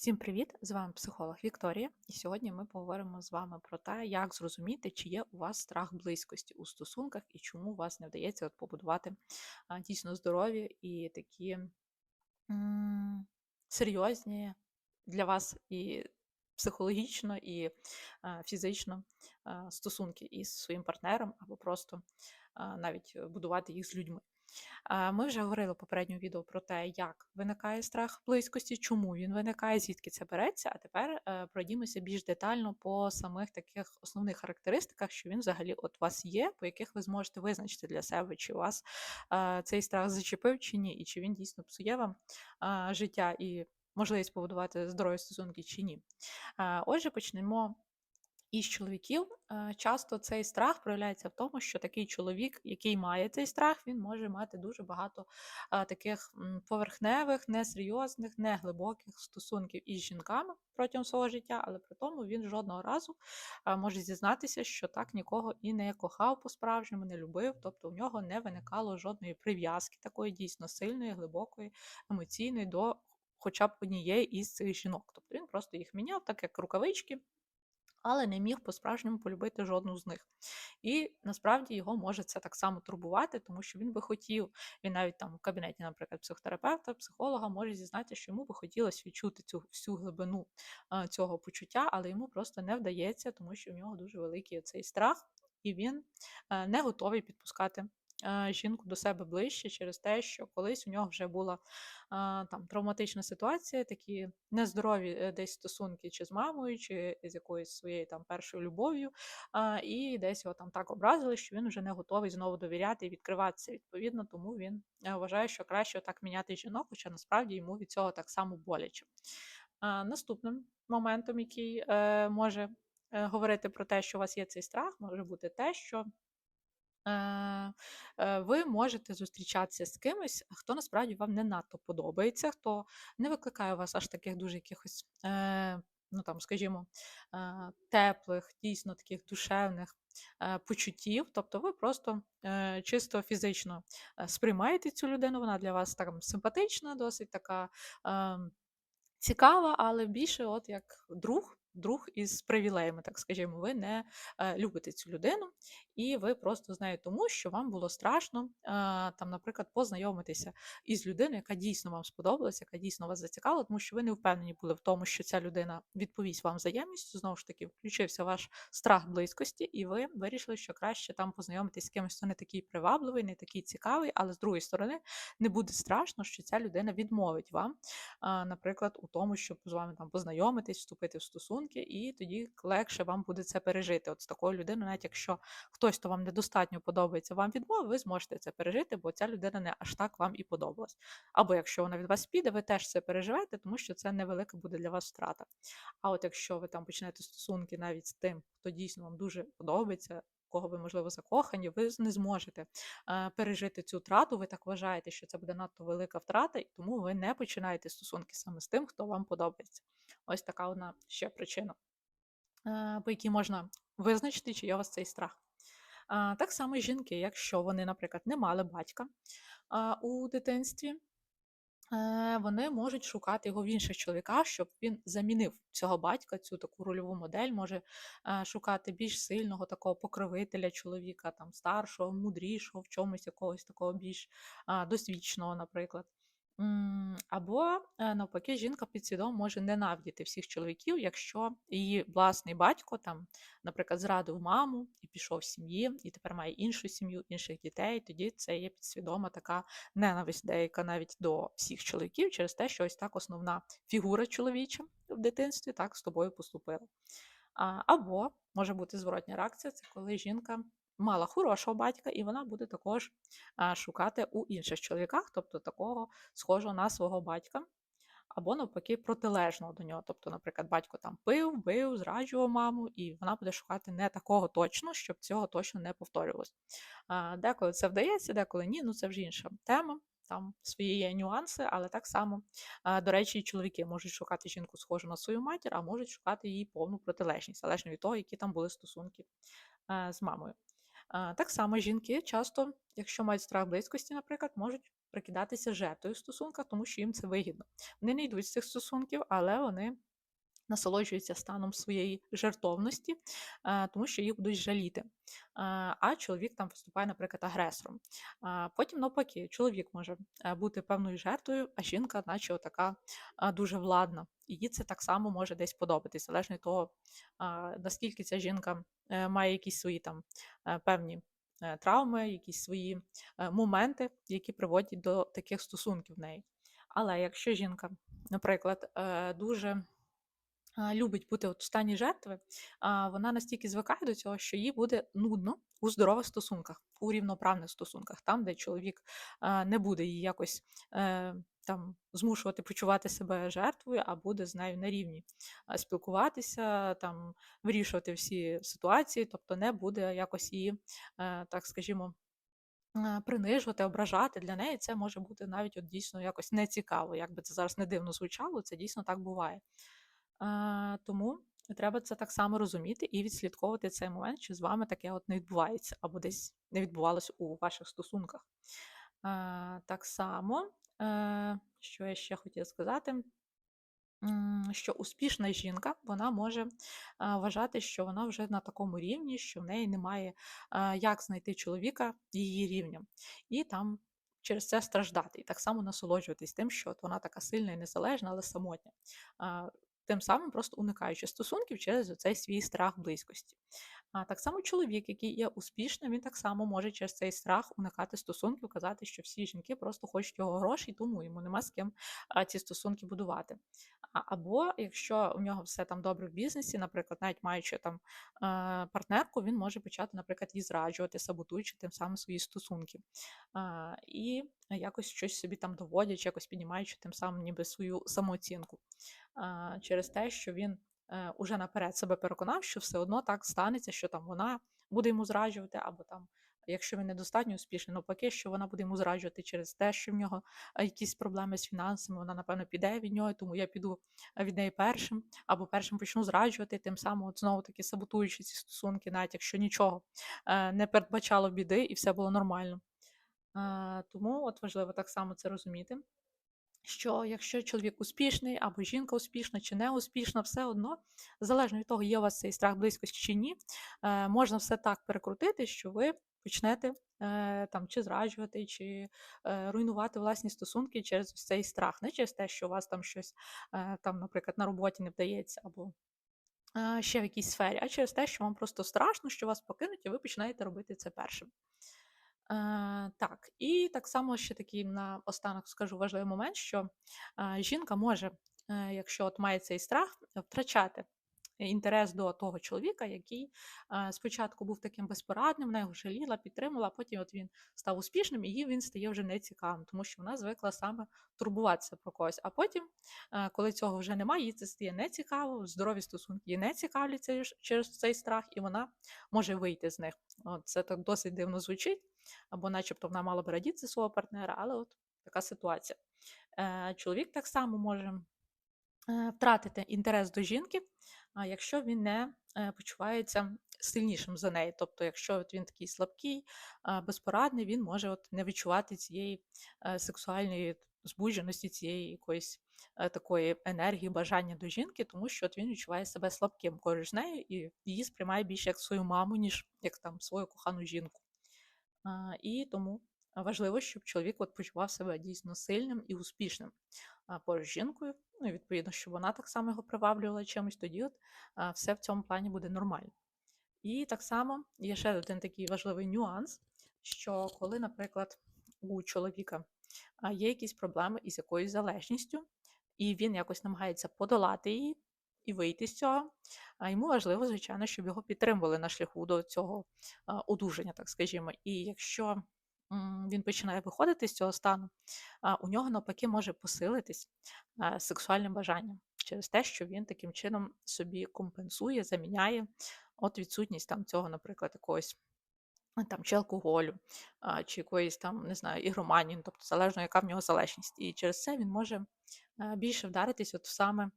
Всім привіт! З вами психолог Вікторія, і сьогодні ми поговоримо з вами про те, як зрозуміти, чи є у вас страх близькості у стосунках і чому у вас не вдається от побудувати дійсно здорові і такі м, серйозні для вас і психологічно, і а, фізично а, стосунки із своїм партнером, або просто а, навіть будувати їх з людьми. Ми вже говорили в попередньому відео про те, як виникає страх близькості, чому він виникає, звідки це береться. А тепер е, пройдімося більш детально по самих таких основних характеристиках, що він взагалі от вас є, по яких ви зможете визначити для себе, чи вас е, цей страх зачепив чи ні, і чи він дійсно псує вам е, життя і можливість побудувати здорові стосунки чи ні. Отже, почнемо із чоловіків е, часто цей страх проявляється в тому, що такий чоловік, який має цей страх, він може мати дуже багато е, таких поверхневих, несерйозних, неглибоких стосунків із жінками протягом свого життя, але при тому він жодного разу е, може зізнатися, що так нікого і не кохав по-справжньому, не любив, тобто у нього не виникало жодної прив'язки, такої дійсно сильної, глибокої, емоційної до хоча б однієї із цих жінок. Тобто він просто їх міняв, так як рукавички але не міг по-справжньому полюбити жодну з них. І насправді його може це так само турбувати, тому що він би хотів, він навіть там в кабінеті, наприклад, психотерапевта, психолога може зізнатися, що йому би хотілося відчути цю всю глибину а, цього почуття, але йому просто не вдається, тому що в нього дуже великий цей страх, і він а, не готовий підпускати жінку до себе ближче через те, що колись у нього вже була там травматична ситуація, такі нездорові е, десь стосунки чи з мамою, чи з якоюсь своєю там першою любов'ю, і десь його там так образили, що він вже не готовий знову довіряти і відкриватися. Відповідно, тому він е, вважає, що краще так міняти жінок, хоча насправді йому від цього так само боляче. Наступним моментом, який е, може говорити про те, що у вас є цей страх, може бути те, що ви можете зустрічатися з кимось, хто насправді вам не надто подобається, хто не викликає у вас аж таких дуже якихось, е, ну там, скажімо, теплих, дійсно таких душевних почуттів. Тобто ви просто чисто фізично сприймаєте цю людину, вона для вас там симпатична, досить така ем, цікава, але більше от як друг друг із привілеями, так скажімо, ви не е, любите цю людину, і ви просто з нею тому, що вам було страшно, е, там, наприклад, познайомитися із людиною, яка дійсно вам сподобалася, яка дійсно вас зацікавила, тому що ви не впевнені були в тому, що ця людина відповість вам взаємністю. Знову ж таки, включився ваш страх близькості, і ви вирішили, що краще там познайомитись з кимось, хто не такий привабливий, не такий цікавий, але з другої сторони не буде страшно, що ця людина відмовить вам, наприклад, у тому, щоб з вами там познайомитись, вступити в стосунки стосунки, і тоді легше вам буде це пережити. От з такою людиною, навіть якщо хтось, хто вам недостатньо подобається, вам відмовив, ви зможете це пережити, бо ця людина не аж так вам і подобалась. Або якщо вона від вас піде, ви теж це переживете, тому що це невелика буде для вас втрата. А от якщо ви там почнете стосунки навіть з тим, хто дійсно вам дуже подобається, кого ви, можливо, закохані, ви не зможете е, пережити цю втрату. Ви так вважаєте, що це буде надто велика втрата, і тому ви не починаєте стосунки саме з тим, хто вам подобається. Ось така одна ще причина, е, по якій можна визначити, чи є у вас цей страх. Так само жінки, якщо вони, наприклад, не мали батька у дитинстві, Е, вони можуть шукати його в інших чоловіках, щоб він замінив цього батька, цю таку рольову модель, може е, шукати більш сильного такого покровителя чоловіка, там старшого, мудрішого, в чомусь якогось такого більш досвідченого, наприклад. Або, е, навпаки, жінка підсвідомо може ненавидіти всіх чоловіків, якщо її власний батько, там, наприклад, зрадив маму і пішов з сім'ї, і тепер має іншу сім'ю, інших дітей, тоді це є підсвідома така ненависть деяка навіть до всіх чоловіків через те, що ось так основна фігура чоловіча в дитинстві так з тобою поступила. Або може бути зворотня реакція, це коли жінка мала хорошого батька, і вона буде також шукати у інших чоловіках, тобто такого схожого на свого батька. Або навпаки протилежного до нього. Тобто, наприклад, батько там пив, бив, зраджував маму, і вона буде шукати не такого точно, щоб цього точно не повторювалось. Деколи це вдається, деколи ні, ну це вже інша тема. Там свої є нюанси, але так само, до речі, чоловіки можуть шукати жінку схожу на свою матір, а можуть шукати її повну протилежність, залежно від того, які там були стосунки з мамою. Так само жінки часто, якщо мають страх близькості, наприклад, можуть прикидатися жертвою в стосунках, тому що їм це вигідно. Вони не йдуть з цих стосунків, але вони насолоджуються станом своєї жертовності, е, тому що їх будуть жаліти. Е, а чоловік там виступає, наприклад, агресором. Е, Потім, навпаки, чоловік може бути певною жертвою, а жінка, наче така дуже владна. І їй це так само може десь подобатись, залежно від того, наскільки ця жінка має якісь свої там певні. Травми, якісь свої моменти, які приводять до таких стосунків в неї. Але якщо жінка, наприклад, дуже любить бути от в стані жертви, вона настільки звикає до цього, що їй буде нудно у здорових стосунках, у рівноправних стосунках, там, де чоловік не буде її якось е, там змушувати почувати себе жертвою, а буде з нею на рівні спілкуватися, там вирішувати всі ситуації, тобто не буде якось її, е, так скажімо. е, Принижувати, ображати для неї це може бути навіть от дійсно якось нецікаво. Як би це зараз не дивно звучало, це дійсно так буває. Тому треба це так само розуміти і відслідковувати цей момент, що з вами таке от не відбувається, або десь не відбувалось у ваших стосунках. Так само, е, що я ще хотіла сказати, що успішна жінка вона може вважати, що вона вже на такому рівні, що в неї немає як знайти чоловіка її рівня. І там через це страждати. І так само насолоджуватись тим, що от вона така сильна і незалежна, але самотня. Тим самим просто уникаючи стосунків через цей свій страх близькості. А так само чоловік, який є успішним, він так само може через цей страх уникати стосунків, казати, що всі жінки просто хочуть його грошей, тому йому нема з ким ці стосунки будувати. Або якщо у нього все там добре в бізнесі, наприклад, навіть маючи там е, партнерку, він може почати, наприклад, її зраджувати, саботуючи тим самим свої стосунки. І якось щось собі там доводячи, якось піднімаючи тим самим ніби свою самооцінку. Через те, що він уже наперед себе переконав, що все одно так станеться, що там вона буде йому зраджувати, або там, якщо він недостатньо успішний, навпаки, що вона буде йому зраджувати через те, що в нього е, якісь проблеми з фінансами, вона, напевно, піде від нього, тому я піду е, від неї першим, або першим почну зраджувати, тим самим от знову таки саботуючи ці стосунки, навіть якщо нічого е, не передбачало біди і все було нормально. Е, Тому от важливо так само це розуміти що якщо чоловік успішний або жінка успішна чи не успішна, все одно, залежно від того, є у вас цей страх близькості чи ні, е, можна все так перекрутити, що ви почнете е, там чи зраджувати, чи е, руйнувати власні стосунки через цей страх, не через те, що у вас там щось там, наприклад, на роботі не вдається, або ще в якійсь сфері, а через те, що вам просто страшно, що вас покинуть, і ви починаєте робити це першим. Е, так, і так само ще такий на останок скажу важливий момент, що жінка може, е, якщо от має цей страх, втрачати інтерес до того чоловіка, який е, спочатку був таким безпорадним, вона його жаліла, підтримала, а потім от він став успішним, і їй він стає вже нецікавим, тому що вона звикла саме турбуватися про когось. А потім, коли цього вже немає, їй це стає нецікаво, здорові стосунки її не цікавляться через цей страх, і вона може вийти з них. От, це так досить дивно звучить або начебто вона мала б радіти свого партнера, але от така ситуація. Е, Чоловік так само може е, втратити інтерес до жінки, якщо він не е, почувається сильнішим за неї. Тобто, якщо от він такий слабкий, безпорадний, він може от не відчувати цієї сексуальної збудженості, цієї якоїсь такої енергії, бажання до жінки, тому що от він відчуває себе слабким поруч нею і її сприймає більше як свою маму, ніж як там свою кохану жінку. І тому важливо, щоб чоловік от почував себе дійсно сильним і успішним поруч з жінкою. Ну і відповідно, щоб вона так само його приваблювала чимось, тоді от все в цьому плані буде нормально. І так само є ще один такий важливий нюанс, що коли, наприклад, у чоловіка є якісь проблеми із якоюсь залежністю, і він якось намагається подолати її і вийти з цього, а йому важливо, звичайно, щоб його підтримували на шляху до цього одужання, так скажімо. І якщо він починає виходити з цього стану, у нього навпаки може посилитись а, сексуальне бажання через те, що він таким чином собі компенсує, заміняє от відсутність там цього, наприклад, якогось. Там, чи алкоголю, чи якоїсь там, не знаю, ігроманії, ну, тобто залежно, яка в нього залежність. І через це він може більше вдаритись от саме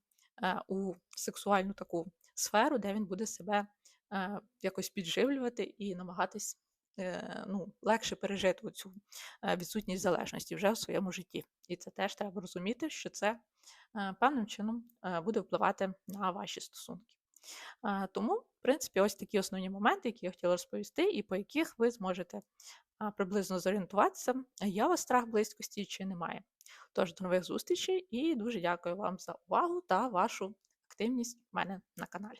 у сексуальну таку сферу, де він буде себе е, якось підживлювати і намагатись е, ну, легше пережити цю відсутність залежності вже в своєму житті. І це теж треба розуміти, що це е, певним чином е, буде впливати на ваші стосунки. Тому, в принципі, ось такі основні моменти, які я хотіла розповісти, і по яких ви зможете приблизно зорієнтуватися, є у вас страх близькості чи немає. Тож, до нових зустрічей і дуже дякую вам за увагу та вашу активність в мене на каналі.